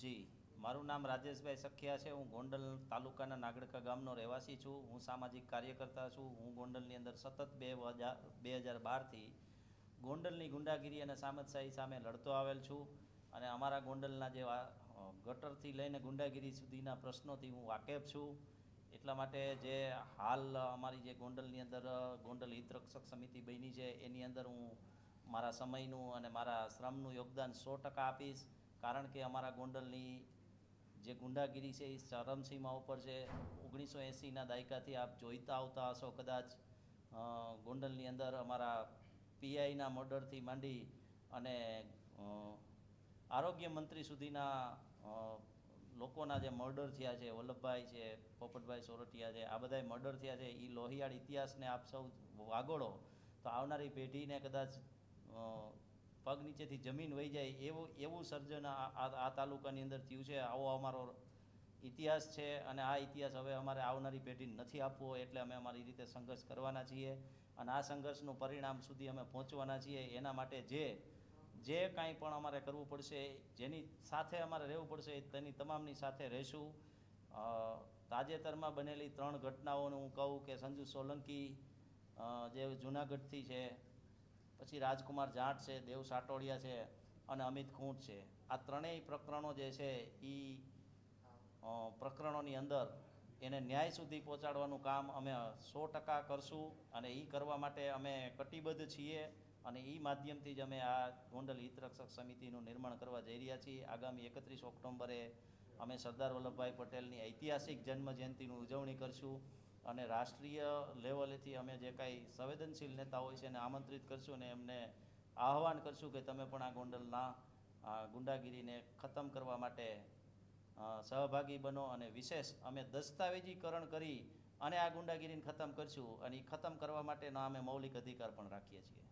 જી, મારું નામ રાજેશભાઈ સખિયા છે. હું ગોંડલ તાલુકાના નાગડકા ગામનો રહેવાસી છું. હું સામાજિક કાર્યકર્તા છું. હું ગોંડલની અંદર સતત બે હજાર બે હજાર બારથી ગોંડલની ગુંડાગીરી અને સામતશાહી સામે લડતો આવેલ છું અને અમારા ગોંડલના જે ગટરથી લઈને ગુંડાગીરી સુધીના પ્રશ્નોથી હું વાકેફ છું. એટલા માટે જે હાલ અમારી જે ગોંડલની અંદર ગોંડલ હિતરક્ષક સમિતિ બની છે, એની અંદર હું મારા સમયનું અને મારા શ્રમનું યોગદાન સો ટકા આપીશ. કારણ કે અમારા ગોંડલની જે ગુંડાગીરી છે એ ચરમસીમા ઉપર છે. ઓગણીસો એંસીના દાયકાથી આપ જોઈતા આવતા હશો કદાચ ગોંડલની અંદર અમારા પીઆઈના મર્ડરથી માંડી અને આરોગ્ય મંત્રી સુધીના લોકોના જે મર્ડર થયા છે, વલ્લભભાઈ છે, પોપટભાઈ સોરઠિયા છે, આ બધાય મર્ડર થયા છે એ લોહિયાળ ઇતિહાસને આપ સૌ વાગોળો તો આવનારી પેઢીને કદાચ પગ નીચેથી જમીન વહી જાય એવું એવું સર્જન આ તાલુકાની અંદર થયું છે. આવો અમારો ઇતિહાસ છે અને આ ઇતિહાસ હવે અમારે આવનારી પેઢીને નથી આપવો એટલે અમે અમારી રીતે સંઘર્ષ કરવાના છીએ અને આ સંઘર્ષનું પરિણામ સુધી અમે પહોંચવાના છીએ. એના માટે જે જે કાંઈ પણ અમારે કરવું પડશે, જેની સાથે અમારે રહેવું પડશે, તેની તમામની સાથે રહેશું. તાજેતરમાં બનેલી ત્રણ ઘટનાઓનું હું કહું કે સંજુ સોલંકી જે જુનાગઢથી છે પછી રાજકુમાર જાટ છે, દેવ સાટોડિયા છે અને અમિત ખૂંટ છે. આ ત્રણેય પ્રકરણો જે છે એ પ્રકરણોની અંદર એને ન્યાય સુધી પહોંચાડવાનું કામ અમે સો ટકા કરશું અને એ કરવા માટે અમે કટિબદ્ધ છીએ અને એ માધ્યમથી જ અમે આ ગોંડલ હિતરક્ષક સમિતિનું નિર્માણ કરવા જઈ રહ્યા છીએ. આગામી એકત્રીસ ઓક્ટોબરે અમે સરદાર વલ્લભભાઈ પટેલની ઐતિહાસિક જન્મ જયંતિની ઉજવણી કરશું. અને રાષ્ટ્રીય લેવલેથી અમે જે કાંઈ સંવેદનશીલ નેતા હોય છે એને આમંત્રિત કરશું અને એમને આહવાન કરશું કે તમે પણ આ ગોંડલના ગુંડાગીરીને ખતમ કરવા માટે સહભાગી બનો અને વિશેષ અમે દસ્તાવેજીકરણ કરી અને આ ગુંડાગીરીને ખતમ કરશું અને એ ખતમ કરવા માટેના અમે મૌલિક અધિકાર પણ રાખીએ છીએ.